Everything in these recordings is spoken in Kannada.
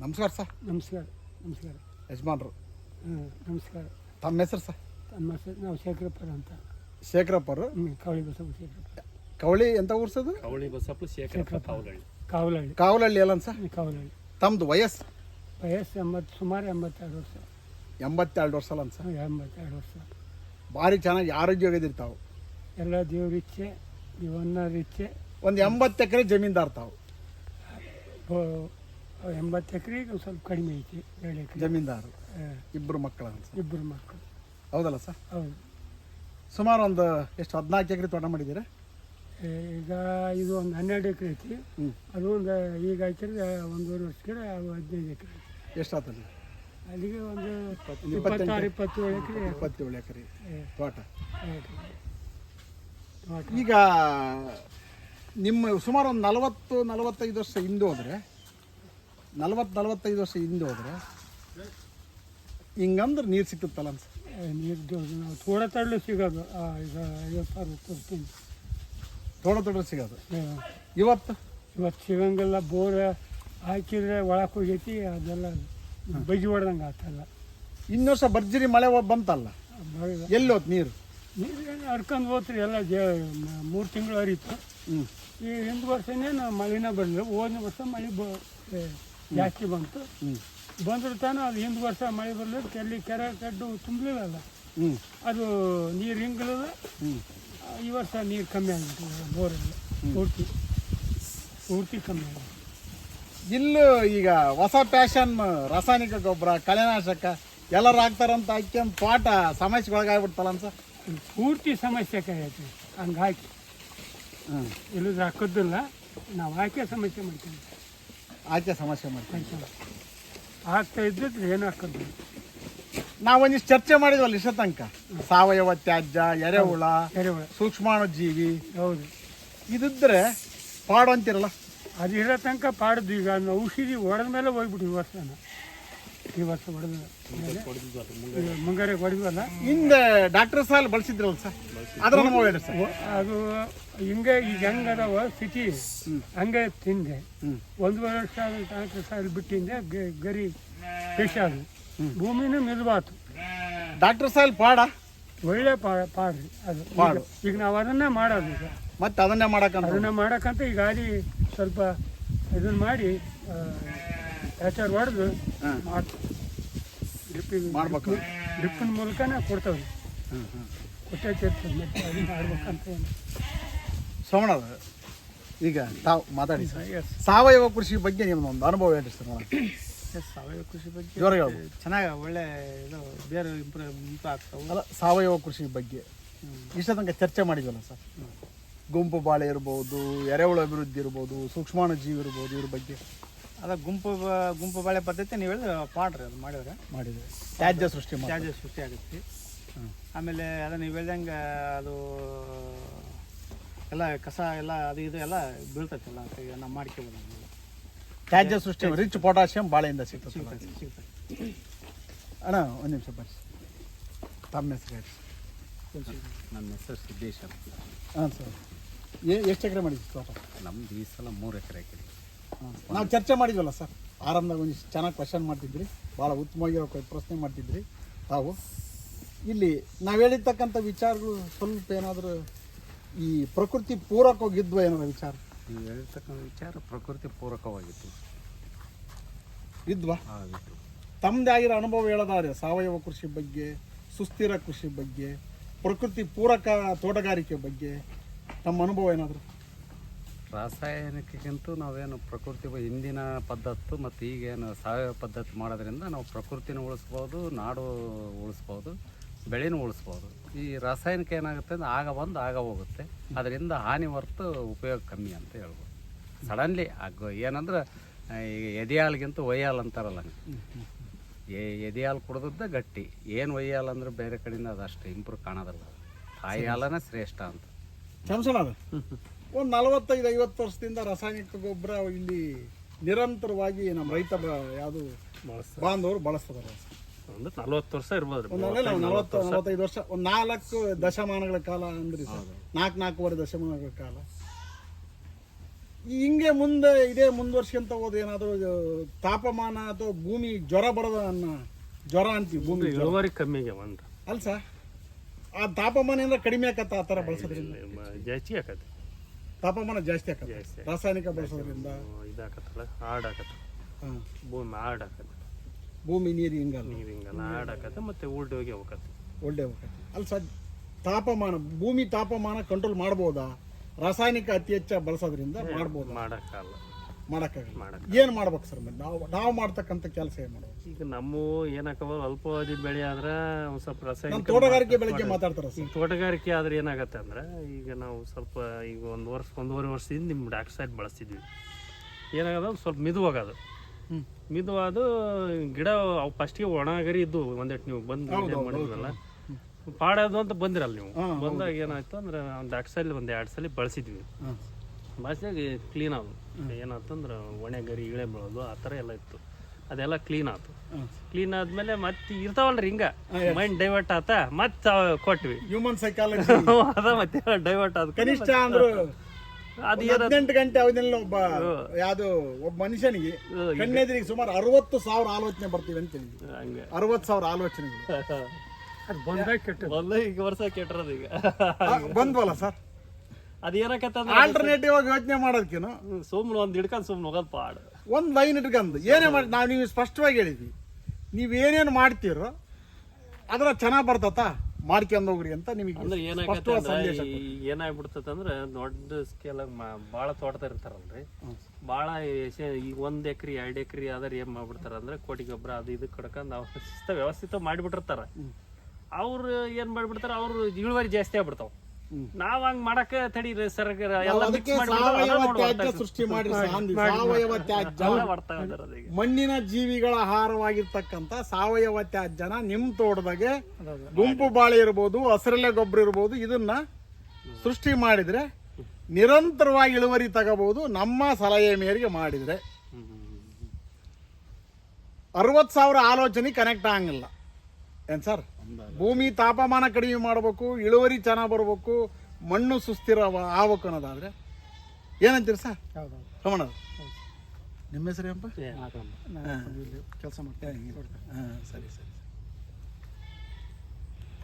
ನಮಸ್ಕಾರ ಸರ್. ನಮಸ್ಕಾರ ನಮಸ್ಕಾರ. ಯಜಮಾನ್ರು. ಹಾಂ ನಮಸ್ಕಾರ. ತಮ್ಮ ಹೆಸರು ಸರ್? ತಮ್ಮ ಹೆಸರು ನಾವು ಶೇಖರಪ್ಪರ ಅಂತ. ಶೇಖರಪ್ಪರು. ಹ್ಞೂ ಕವಳಿ ಬಸವ ಶೇಖರಪ್ಪ. ಕವಳಿ ಎಂತ ಊರ್ಸೋದು ಕವಳಿ ಬಸಪ್ಪ ಶೇಖರಪ್ಪ ಕಾವಲಹಳ್ಳಿ ಕಾವಲಹಳ್ಳಿ ಕಾವಲಹಳ್ಳಿ ಅಲ್ಲ ಸರ್? ಹ್ಮ್, ಕಾವಲಹಳ್ಳಿ ತಮ್ಮದು ವಯಸ್ಸು? ವಯಸ್ಸು ಎಂಬತ್ತು ಸುಮಾರು ಎಂಬತ್ತೆರಡು ವರ್ಷ. ಎಂಬತ್ತೆರಡು ವರ್ಷ ಅಲ್ಲ ಸರ್? ಹ್ಮ್, ಎಂಬತ್ತೆರಡು ವರ್ಷ. ಭಾರಿ ಚೆನ್ನಾಗಿ ಆರೋಗ್ಯವಾಗಿದ್ದೀರಿ ತಾವು. ಎಲ್ಲ ದೇವ್ರ ಇಚ್ಛೆ ಇವನ್ನ ಇಚ್ಛೆ. ಒಂದು ಎಂಬತ್ತು ಎಕರೆ ಜಮೀನ್ದಾರ್ ತಾವು. ಬ- ಎಂಬತ್ತು ಎಕರೆಗೆ ಒಂದು ಸ್ವಲ್ಪ ಕಡಿಮೆ ಐತಿ ಎರಡು ಎಕರೆ. ಜಮೀನ್ದಾರು. ಇಬ್ಬರು ಮಕ್ಕಳ ಅಂತ ಇಬ್ಬರು ಮಕ್ಕಳು. ಹೌದಲ್ಲ ಸರ್? ಹೌದು. ಸುಮಾರು ಒಂದು ಎಷ್ಟು ಹದಿನಾಲ್ಕು ಎಕರೆ ತೋಟ ಮಾಡಿದ್ದೀರಾ? ಈಗ ಇದು ಒಂದು ಹನ್ನೆರಡು ಎಕರೆ ಐತಿ. ಹ್ಞೂ ಅದು ಒಂದು ಈಗ ಹಾಕಿದ್ರೆ ಒಂದೂವರೆ ವರ್ಷಕ್ಕೆ ಅದು ಹದಿನೈದು ಎಕರೆ. ಎಷ್ಟು ಎಷ್ಟಾತಲ್ಲಿ ಅಲ್ಲಿಗೆ ಒಂದು. ಇಪ್ಪತ್ತಾರು ಇಪ್ಪತ್ತೇಳು ಎಕರೆ. ಇಪ್ಪತ್ತೇಳು ಎಕರೆ ಏ, ತೋಟ. ಆಯ್ತು. ತೋಟ. ಈಗ ನಿಮ್ಮ ಸುಮಾರು ಒಂದು ನಲವತ್ತು ನಲವತ್ತೈದು ವರ್ಷ ಹಿಂದೆ ಹೋದರೆ ನಲವತ್ತು ನಲವತ್ತೈದು ವರ್ಷ ಹಿಂದೆ ಹೋದ್ರೆ ಹಿಂಗಂದ್ರೆ ನೀರು ಸಿಕ್ಕುತ್ತಲ್ಲ ಅನ್ಸ ನೀರು ತೋಡ ತಳ್ಳು ಸಿಗೋದು. ಈಗ ಐವತ್ತು ಅರವತ್ತು ವರ್ಷದಿಂದ ತೋಡ ತೋಡ ಸಿಗೋದು. ಇವತ್ತು? ಇವತ್ತು ಸಿಗಂಗಿಲ್ಲ ಬೋರ್ ಹಾಕಿದ್ರೆ ಒಳಕ್ಕೆ ಹೋಗೈತಿ ಅದೆಲ್ಲ ಬಜ್ಜಿ ಹೊಡೆದಂಗೆ ಆತಲ್ಲ ಇನ್ನು ವರ್ಷ ಭರ್ಜರಿ ಮಳೆ ಬಂತಲ್ಲ? ಎಲ್ಲಿ ಹೋತ್ ನೀರು? ನೀರು ಹರ್ಕೊಂಡು ಹೋತ್ರಿ ಎಲ್ಲ ಜ ಮೂರು ತಿಂಗಳು ಹರಿತು. ಹ್ಞೂ ಈ ಹಿಂದೆ ವರ್ಷನೇ ಮಳೆನ ಬರಲಿಲ್ಲ. ಹೋದ ವರ್ಷ ಮಳೆ ಬ ಜಾಸ್ತಿ ಬಂತು. ಹ್ಞೂ ಬಂದ್ರೆ ತಾನು ಅದು ಹಿಂದೆ ವರ್ಷ ಮಳೆ ಬರಲಿಲ್ಲ ಕೆಲ್ಲಿ ಕೆರೆ ಕಡ್ಡು ತುಂಬಲಿಲ್ಲ ಹ್ಞೂ ಅದು ನೀರು ಹ್ಞೂ ಈ ವರ್ಷ ನೀರು ಕಮ್ಮಿ ಆಗಿತ್ತು ಬೋರೆಲ್ಲ ಪೂರ್ತಿ ಪೂರ್ತಿ ಕಮ್ಮಿ ಆಗಿದೆ. ಇಲ್ಲೂ ಈಗ ಹೊಸ ಪ್ಯಾಷನ್ ರಾಸಾಯನಿಕ ಗೊಬ್ಬರ ಕಳೆನಾಶಕ ಎಲ್ಲರೂ ಹಾಕ್ತಾರಂತ ಹಾಕ್ಯಂದು ತೋಟ ಸಮಸ್ಯೆಗೆ ಒಳಗಾಗ್ಬಿಡ್ತಲ್ಲ ಅನ್ಸ? ಇದು ಪೂರ್ತಿ ಸಮಸ್ಯೆ ಆಗೈತೆ ಹಂಗೆ ಹಾಕಿ. ಹ್ಞೂ ಇಲ್ಲದ್ರೆ ಹಾಕೋದಿಲ್ಲ. ನಾವು ಹಾಕಿ ಸಮಸ್ಯೆ ಮಾಡ್ತೀವಿ. ಆಕೆ ಸಮಸ್ಯೆ ಮಾಡ್ತೀನಿ. ಆಗ್ತಾ ಇದ್ದಿದ್ರೆ ಏನು ಹಾಕೋದು? ನಾವೊಂದಿಷ್ಟು ಚರ್ಚೆ ಮಾಡಿದ್ವಲ್ಲ ಇಷ್ಟ ತನಕ. ಸಾವಯವ ತ್ಯಾಜ್ಯ ಎರೆಹುಳ ಎರೆಹುಳ. ಸೂಕ್ಷ್ಮಾಣು ಜೀವಿ ಹೌದು. ಇದಿದ್ರೆ ಪಾಡು ಅಂತಿರಲ್ಲ? ಅದು ಇರೋ ತನಕ ಪಾಡಿದ್ವಿ ಈಗ ಔಷಧಿ ಹೊಡೆದ ಮೇಲೆ ಹೋಗ್ಬಿಟ್ಟು ವರ್ಷನ. ವರ್ಷ ಈ ವರ್ಷ ಹೊಡೆದ ಮುಂಗಾರಿ ಮುಂಗಾರಿಗೆ ಹೊಡೆದ್ವಲ್ಲ ಹಿಂದೆ ಡಾಕ್ಟರ್ ಸಾಲ್ ಬಳಸಿದ್ರಲ್ಲ ಸರ್? ಅದ್ರ ಅನುಭವ ಸರ್. ಅದು ಹಿಂಗೆ ಈಗ ಹೆಂಗೆ ಅದಾವ ಸ್ಥಿತಿ ಹಂಗೆ ತಿಂದೆ. ಒಂದು ವರ್ಷ ಆದ ಡಾಕ್ಟರ್ ಸಾಲ ಬಿಟ್ಟಿಂದೆ ಗರಿ ಫಿಶ್ ಅದು ಭೂಮಿನೂ ಮಿಲ್ಬಾತು ಡಾಕ್ಟರ್ ಸಾಲ್ ಪಾಡ? ಒಳ್ಳೆ ಪಾ ಪಾಡ್ರಿ ಅದು. ಈಗ- ಪಾಡು. ಈಗ ನಾವು ಅದನ್ನೇ ಮಾಡೋದು ಈಗ. ಮತ್ತೆ ಅದನ್ನೇ ಮಾಡಕ್ಕಂತ? ಅದನ್ನ ಮಾಡಕ್ಕಂತ ಈಗ ಗಾಡಿ ಸ್ವಲ್ಪ ಇದನ್ನ ಮಾಡಿ ಆಚಾರ ಹೊಡೆದು ಹಾಂ. ಮಾಡ್ತೀವಿ ಡ್ರಿಪ್ಪಿಗೆ ಮಾಡ್ಬೇಕು. ಡ್ರಿಪ್ಪಿನ ಮೂಲಕನೇ ಕೊಡ್ತೇವೆ. ಹಾಂ ಹಾಂ ಕೊಟ್ಟೈತೆ ಮತ್ತೆ ಅದನ್ನ ಮಾಡ್ಬೇಕಂತ ಏನು. ಶ್ರವಣ ಈಗ ತಾವು ಮಾತಾಡಿ ಸರ್. ಎಸ್ ಸಾವಯವ ಕೃಷಿ ಬಗ್ಗೆ ನಿಮ್ದು ಒಂದು ಅನುಭವ ಹೇಳಿ ಸರ್. ಎಸ್ ಸಾವಯವ ಕೃಷಿ ಬಗ್ಗೆ ಜೋರಾಗಿ ಹೇಳ್ಬೋದು ಚೆನ್ನಾಗಿ ಒಳ್ಳೆ ಇದು ಬೇರೆ ಇಂಪ್ರೂವ್ ಇಂಪ್ರೂವ್ ಆಗ್ತಾವೆ. ಅಲ್ಲ ಸಾವಯವ ಕೃಷಿ ಬಗ್ಗೆ. ಇಷ್ಟ ತನಕ ಚರ್ಚೆ ಮಾಡಿದ್ವಲ್ಲ ಸರ್? ಗುಂಪು ಬಾಳೆ ಇರ್ಬೋದು ಎರೆಹುಳು ಅಭಿವೃದ್ಧಿ ಇರ್ಬೋದು ಸೂಕ್ಷ್ಮಾಣು ಜೀವಿ ಇರ್ಬೋದು ಇದ್ರ ಬಗ್ಗೆ. ಅದ ಗುಂಪು ಬ- ಗುಂಪು ಬಾಳೆ ಪದ್ಧತಿ ನೀವು ಹೇಳಿದ್ರೆ ಪಾಡ್ರಿ ಅದು ಮಾಡಿದ್ರೆ. ಮಾಡಿದ್ರೆ. ತ್ಯಾಜ್ಯ ಸೃಷ್ಟಿ ಮಾಡಿ ತ್ಯಾಜ್ಯ ಸೃಷ್ಟಿ ಆಗುತ್ತೆ. ಆಮೇಲೆ ಅದ ನೀವು ಹೇಳ್ದಂಗೆ ಅದು ಎಲ್ಲ ಕಸ ಎಲ್ಲ ಅದು ಇದು ಎಲ್ಲ ಬೀಳ್ತೈತಲ್ಲ ಈಗ ನಾವು ಮಾಡ್ಕೋಬೋದು ತ್ಯಾಜ್ಯ ಸೃಷ್ಟಿ ರಿಚ್ ಪೊಟ್ಯಾಷಿಯಂ ಬಾಳೆಯಿಂದ ಸಿಗ್ತದೆ ಸಿಗ್ತದೆ ಸಿಗ್ತೈತೆ ಅಣ್ಣ ಒಂದು ನಿಮಿಷ ಬರ್ರಿ. ತಮ್ಮ ಹೆಸರು ಹೇಳಿ ನನ್ನ ಹೆಸರು ಸಿದ್ದೇಶ್ ಅಂತ. ಹಾಂ ಸರ್. ಏ ಎಷ್ಟು ಎಕರೆ ಮಾಡಿದ್ವಿ ತೋಟ? ನಮ್ದು ಈ ಸಲ ಮೂರು ಎಕರೆ ಹಾಕಿರಿ ನಾವು ಚರ್ಚೆ ಮಾಡಿದ್ವಲ್ಲ ಸರ್ ಆರಂಭದಾಗ ಒಂದು ಚೆನ್ನಾಗಿ ಕ್ವಶನ್ ಮಾಡ್ತಿದ್ರಿ ಭಾಳ ಉತ್ತಮವಾಗಿರೋ ಪ್ರಶ್ನೆ ಮಾಡ್ತಿದ್ರಿ. ತಾವು ಇಲ್ಲಿ ನಾವು ಹೇಳಿರ್ತಕ್ಕಂಥ ವಿಚಾರಗಳು ಸ್ವಲ್ಪ ಏನಾದರೂ ಈ ಪ್ರಕೃತಿ ಪೂರಕವಾಗಿದ್ವ ಏನಾರ ವಿಚಾರ? ನೀವು ಹೇಳಿರ್ತಕ್ಕಂಥ ವಿಚಾರ ಪ್ರಕೃತಿ ಪೂರಕವಾಗಿತ್ತು. ಇದ್ವಾ? ಆಗಿತ್ತು ತಮ್ಮದೇ ಆಗಿರೋ ಅನುಭವ ಹೇಳೋದಾದ್ರೆ ಸಾವಯವ ಕೃಷಿ ಬಗ್ಗೆ ಸುಸ್ಥಿರ ಕೃಷಿ ಬಗ್ಗೆ ಪ್ರಕೃತಿ ಪೂರಕ ತೋಟಗಾರಿಕೆ ಬಗ್ಗೆ ತಮ್ಮ ಅನುಭವ ಏನಾದರೂ? ರಾಸಾಯನಿಕಕ್ಕಿಂತ ನಾವೇನು ಪ್ರಕೃತಿ ಹಿಂದಿನ ಪದ್ಧತಿ ಮತ್ತು ಈಗೇನು ಸಾವಯವ ಪದ್ಧತಿ ಮಾಡೋದ್ರಿಂದ ನಾವು ಪ್ರಕೃತಿನ ಉಳಿಸ್ಬೋದು, ನಾಡು ಉಳಿಸ್ಬೋದು, ಬೆಳೆನೂ ಉಳಿಸ್ಬೋದು. ಈ ರಾಸಾಯನಿಕ ಏನಾಗುತ್ತೆ ಅಂದ್ರೆ ಆಗ ಬಂದು ಆಗ ಹೋಗುತ್ತೆ. ಅದರಿಂದ ಹಾನಿ ಹೊರ್ತು ಉಪಯೋಗ ಕಮ್ಮಿ ಅಂತ ಹೇಳ್ಬೋದು. ಸಡನ್ಲಿ ಆಗ ಏನಂದ್ರೆ ಎದೆಯಾಲ್ಗಿಂತ ಒಯ್ಯಾಲ್ ಅಂತಾರಲ್ಲ ಏ ಎ ಎದೆ ಹಾಲು ಕುಡ್ದದ್ದ ಗಟ್ಟಿ. ಏನು ಒಯ್ಯಾಲ್ ಅಂದ್ರೆ ಬೇರೆ ಕಡೆಯಿಂದ ಅದಷ್ಟು ಇಂಪ್ರೂವ್ ಕಾಣೋದಲ್ಲ. ತಾಯಿ ಹಾಲನೇ ಶ್ರೇಷ್ಠ ಅಂತ. ಒಂದು ನಲವತ್ತೈದು ಐವತ್ತು ವರ್ಷದಿಂದ ರಾಸಾಯನಿಕ ಗೊಬ್ಬರ ಇಲ್ಲಿ ನಿರಂತರವಾಗಿ ನಮ್ಮ ರೈತ ಯಾವುದು ಬಾಂಧವರು ಬಳಸ್ತಾರೆ. ಒಂದು ನಲ್ವತ್ತು ವರ್ಷ ಇರ್ಬೋದು ನಲವತ್ತು ನಲವತ್ತೈದು ವರ್ಷ ಒಂದು ನಾಲ್ಕು ದಶಮಾನಗಳ ಕಾಲ ಅಂದ್ರಿ ಸರ್. ನಾಲ್ಕು ನಾಲ್ಕೂವರೆ ದಶಮಾನಗಳ ಕಾಲ. ಹಿಂಗೆ ಮುಂದೆ ಇದೇ ಮುಂದುವರ್ಸ್ಕೊಂತ ಹೋದ ಏನಾದರೂ ತಾಪಮಾನ ಅಥವಾ ಭೂಮಿ ಜ್ವರ ಬರೋದ ಅನ್ನೋ ಜ್ವರ ಅಂತೀವಿ ಭೂಮಿ. ಇಳುವರಿ ಕಮ್ಮಿ ಒಂದು ಅಲ್ಲ ಸರ್. ಆ ತಾಪಮಾನ ಏನಾರ ಕಡಿಮೆ ಆಕತ್ತ ಆ ಥರ ಬಳಸೋದ್ರಿಂದ. ಜಾಸ್ತಿ ಆಕತಿ ತಾಪಮಾನ ಜಾಸ್ತಿ ಆಗುತ್ತೆ ಜಾಸ್ತಿ ರಾಸಾಯನಿಕ ಬಳಸೋದ್ರಿಂದ. ಇದಾಕತ್ತಲ್ಲ? ಹಾಡ್ ಆಕತ್ತ ಹಾಂ. ಭೂಮಿ ಹಾಡ್ ಆಕತ್ತ ಭೂಮಿ ನೀರು ಹಿಂಗಲ್ಲ. ನೀರು ಹಿಂಗಲ್ಲ ಹಾಡ್ ಆಕತ್ತ ಮತ್ತೆ ಉಲ್ಟಿ ಹೋಗಿ ಹೋಗತ್ತೆ. ಒಳ್ಳೆ ಹೋಗತ್ತೆ. ಅಲ್ಲ ಸರ್ ತಾಪಮಾನ ಭೂಮಿ ತಾಪಮಾನ ಕಂಟ್ರೋಲ್ ಮಾಡ್ಬೋದಾ? ರಾಸಾಯನಿಕ ಅತಿ ಹೆಚ್ಚ ಬಳಸೋದ್ರಿಂದ ಮಾಡ್ಬೋದು? ಮಾಡಕ್ಕಾಗಲ್ಲ. ಮಾಡೋಕ್ಕಾಗಲ್ಲ. ಏನು ಮಾಡ್ಬೇಕು ಸರ್ ನಾವು ನಾವು ಮಾಡ್ತಕ್ಕಂಥ ಕೆಲಸ ಏನು ಮಾಡ್ಬೇಕು? ಈಗ ನಮ್ಮ ಏನಾಕವ ಅಲ್ಪಾವಧಿ ಬೆಳೆ ಆದ್ರೆ ಒಂದು ಸ್ವಲ್ಪ ರಾಸಾಯನಿಕ ತೋಟಗಾರಿಕೆ ಬೆಳಗ್ಗೆ ಮಾತಾಡ್ತಾರೆ ಈಗ ಸರ್ ತೋಟಗಾರಿಕೆ ಆದ್ರೆ ಏನಾಗತ್ತೆ ಅಂದ್ರೆ ಈಗ ನಾವು ಸ್ವಲ್ಪ ಈಗ ಒಂದು ವರ್ಷ ಒಂದೂವರೆ ವರ್ಷದಿಂದ ನಿಮ್ಮ ಡಾಕ್ಸೈಡ್ ಬಳಸ್ತಿದ್ವಿ. ಏನಾಗದ? ಸ್ವಲ್ಪ ಮಿದುವಾಗದು. ಮಿದುವಾದ ಗಿಡ ಅವು ಫಸ್ಟಿಗೆ ಒಣಗರಿ ಇದ್ದು ಒಂದೆಟ್ಟು ನೀವು ಬಂದು ಮಾಡಿದ್ರಲ್ಲ ಪಾಡೋದು ಅಂತ ಬಂದಿರಲ್ಲ ನೀವು. ಬಂದಾಗ ಏನಾಯ್ತು ಅಂದ್ರೆ ಒಂದು ಡಾಕ್ಸೈಡ್ ಒಂದು ಎರಡು ಸಲ ಬಳಸಿದ್ವಿ. ಬಳಸಿದಾಗ ಕ್ಲೀನ್ ಆದವು ಏನಾಯ್ತಂದ್ರೆ ಒಣೆ ಗರಿ ಇಳೆ ಬೀಳೋದು ಆ ಥರ ಎಲ್ಲ ಇತ್ತು. ಅದೆಲ್ಲ ಕ್ಲೀನ್ ಆಯ್ತು ಕ್ಲೀನ್ ಆದ್ಮೇಲೆ ಮತ್ತೆ ಇರ್ತಾವಲ್ರಿ ಹಿಂಗ. ಮೈಂಡ್ ಡೈವರ್ಟ್ ಆತ ಮತ್ತೆ ಕೊಟ್ವಿ. ಹ್ಯೂಮನ್ ಸೈಕಾಲಜಿ ಅದ ಮತ್ತೆ ಡೈವರ್ಟ್ ಆದ ಕನಿಷ್ಠ ಅಂದ್ರು ಅದು ಹದಿನೆಂಟು ಗಂಟೆ ಅವಧಿನಲ್ಲಿ ಒಬ್ಬ ಯಾವುದು ಒಬ್ಬ ಮನುಷ್ಯನಿಗೆ ಕಣ್ಣೆದುರಿಗೆ ಸುಮಾರು ಅರವತ್ತು ಸಾವಿರ ಆಲೋಚನೆ ಬರ್ತೀವಿ ಅಂತ ಹಂಗೆ. ಅರವತ್ತು ಸಾವಿರ ಆಲೋಚನೆಗಳು. ಅದು ಬಂದಾಗ ಕೆಟ್ಟ ಬಂದ ಈಗ ವರ್ಷ ಕೆಟ್ಟರದ ಈಗ. ಬಂದ್ವಲ್ಲ ಸರ್? ಅದು ಏನಕತ್ತಂದ್ರೆ ಆಲ್ಟರ್ನೇಟಿವ್ ಆಗಿ ಯೋಚನೆ ಮಾಡೋದಕ್ಕೇನು ಸುಮ್ನೆ ಒಂದ್ ಹಿಡ್ಕೊಂಡ್ ಸುಮ್ನೆ ಹೋಗೋದು ಪಾಡ್. ಒಂದು ಲೈನ್ ಇಟ್ಕೊಂಡು ಏನೇ ಮಾಡಿ ನಾವು ನೀವು ಸ್ಪಷ್ಟವಾಗಿ ಹೇಳಿದ್ವಿ. ನೀವೇನೇನು ಮಾಡ್ತೀರೋ ಅದರ ಚೆನ್ನಾಗಿ ಬರ್ತತ ಮಾಡ್ಕೊಂಡು ಹೋಗ್ರಿ ಅಂತ ನಿಮಗೆ ಅಂದ್ರೆ ಏನಾಗತ್ತೆ ಸ್ಪಷ್ಟವಾದ ಅಂದ್ರೆ ದೊಡ್ಡ ಸ್ಕೇಲ್ ಬಹಳ ತೋಟದ ಇರ್ತಾರಲ್ರಿ. ಬಹಳ ಈಗ ಒಂದ್ ಎಕ್ರೆ ಎರಡು ಎಕ್ರೆ ಆದ್ರೆ ಏನ್ ಮಾಡ್ಬಿಡ್ತಾರ ಅಂದ್ರೆ ಕೋಟಿ ಗೊಬ್ಬರ ಅದು ಇದು ಕಡ್ಕೊಂಡು ಅವ್ರ ಶಿಸ್ತ ವ್ಯವಸ್ಥಿತ ಮಾಡಿಬಿಟ್ಟಿರ್ತಾರ. ಅವ್ರು ಏನ್ ಮಾಡ್ಬಿಡ್ತಾರ ಅವ್ರು ಇಳುವರಿ ಜಾಸ್ತಿ ಆಗ್ಬಿಡ್ತಾವ. ನಾವ್ ಹಂಗ್ ಮಾಡಕ ತಡಿ ಸರ್ ಸಾವಯವ ತ್ಯಾಜ್ಯ ಸೃಷ್ಟಿ ಮಾಡಿ ಸಾವಯವ ತ್ಯಾಜ್ಯ. ಮಣ್ಣಿನ ಜೀವಿಗಳ ಆಹಾರವಾಗಿರ್ತಕ್ಕಂತ ಸಾವಯವ ತ್ಯಾಜ್ಯನ ನಿಮ್ ತೋಟದಾಗೆ ಗುಂಪು ಬಾಳೆ ಇರ್ಬೋದು ಹಸಿರಲೆ ಗೊಬ್ಬರ ಇರ್ಬೋದು ಇದನ್ನ ಸೃಷ್ಟಿ ಮಾಡಿದ್ರೆ ನಿರಂತರವಾಗಿ ಇಳುವರಿ ತಗಬಹುದು ನಮ್ಮ ಸಲಹೆ ಮೇರೆಗೆ ಮಾಡಿದ್ರೆ. ಅರವತ್. ಅರವತ್ತು ಸಾವಿರ ಆಲೋಚನೆ ಕನೆಕ್ಟ್ ಆಗಂಗಿಲ್ಲ. ಏನ್ ಸರ್? ಭೂಮಿ ತಾಪಮಾನ ಕಡಿಮೆ ಮಾಡಬೇಕು ಇಳುವರಿ ಚೆನ್ನಾಗಿ ಬರಬೇಕು ಮಣ್ಣು ಸುಸ್ಥಿರ ಆಗ್ಬೇಕು ಅನ್ನೋದಾದ್ರೆ ಏನಂತೀರಿ ಸರ್? ರಮಣ ನಿಮ್ಮ ಹೆಸರು ಏನಪ್ಪ? ಕೆಲಸ ಮಾಡ್ತೀನಿ. ಹಾಂ ಸರಿ ಸರಿ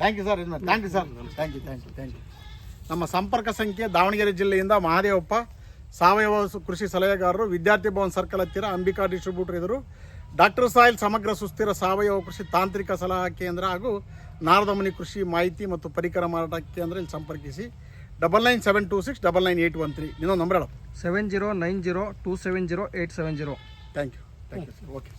thank you sir thank you sir thank you thank you thank you ನಮ್ಮ ಸಂಪರ್ಕ ಸಂಖ್ಯೆ ದಾವಣಗೆರೆ ಜಿಲ್ಲೆಯಿಂದ ಮಹಾದೇವಪ್ಪ. ಸಾವಯವ ಕೃಷಿ ಸಲಹೆಗಾರರು ವಿದ್ಯಾರ್ಥಿ ಭವನ್ ಸರ್ಕಲ್ ಹತ್ತಿರ ಅಂಬಿಕಾ ಡಿಸ್ಟ್ರಿಬ್ಯೂಟರ್ ಇದ್ದರು. ಡಾಕ್ಟರ್ ಸಾಯಿಲ್ ಸಮಗ್ರ ಸುಸ್ಥಿರ ಸಾವಯವ ಕೃಷಿ ತಾಂತ್ರಿಕ ಸಲಹಾ ಕೇಂದ್ರ ಹಾಗೂ ನಾರದಮನಿ ಕೃಷಿ ಮಾಹಿತಿ ಮತ್ತು ಪರಿಕರ ಮಾರಾಟ ಕೇಂದ್ರ ಇಲ್ಲಿ ಸಂಪರ್ಕಿಸಿ. Double nine seven two six double nine eight one three. ಇನ್ನೊಂದು ನಂಬರ್ ಹೇಳು. Seven zero nine zero two seven zero eight seven zero. Thank you thank you sir okay